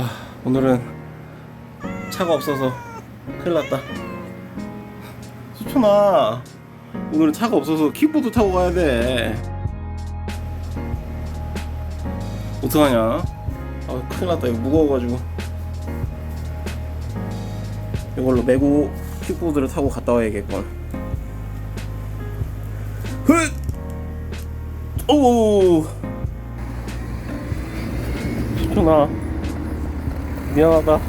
아 오늘은 차가 없어서 큰일 났다. 수천아 오늘은 차가 없어서 킥보드 타고 가야 돼. 어떡하냐? 아 큰일 났다. 이거 무거워가지고. 이걸로 메고 킥보드를 타고 갔다 와야겠건 흑! 오 수천아 미안하다.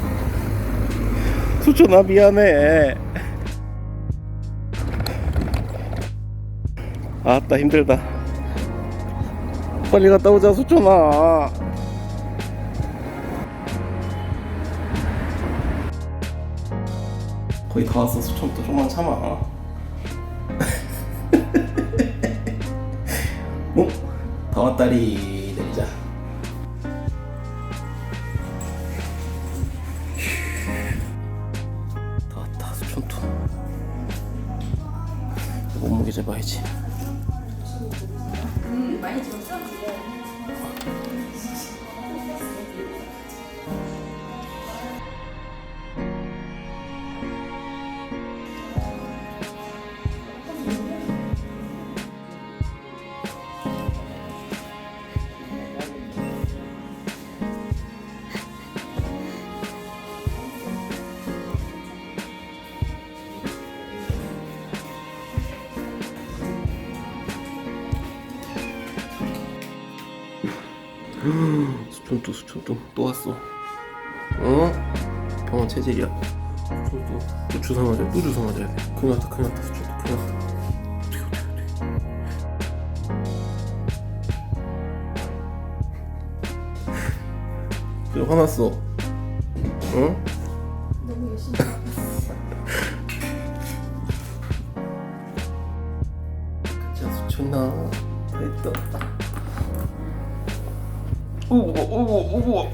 수천아 미안해. 아따 힘들다. 빨리 갔다 오자 수천아. 거의 다 왔어 수천 또 좀만 참아. 어? 다 왔다리 몸무게 재봐야지 많이 들었어? 수천토 수천토 또 왔어 어? 병원 체질이야 수천토 또 주사 맞아야 또 주사 맞아야 돼 큰일 났다 큰일 났다 수천토 큰일 났다 어떡해, 어떡해, 어떡해. 왜 화났어? 응? 너무 열심히 자 수천아 됐다 오고 오고 오고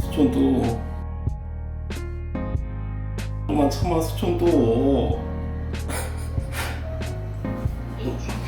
수천도. 좀만 참아 수천도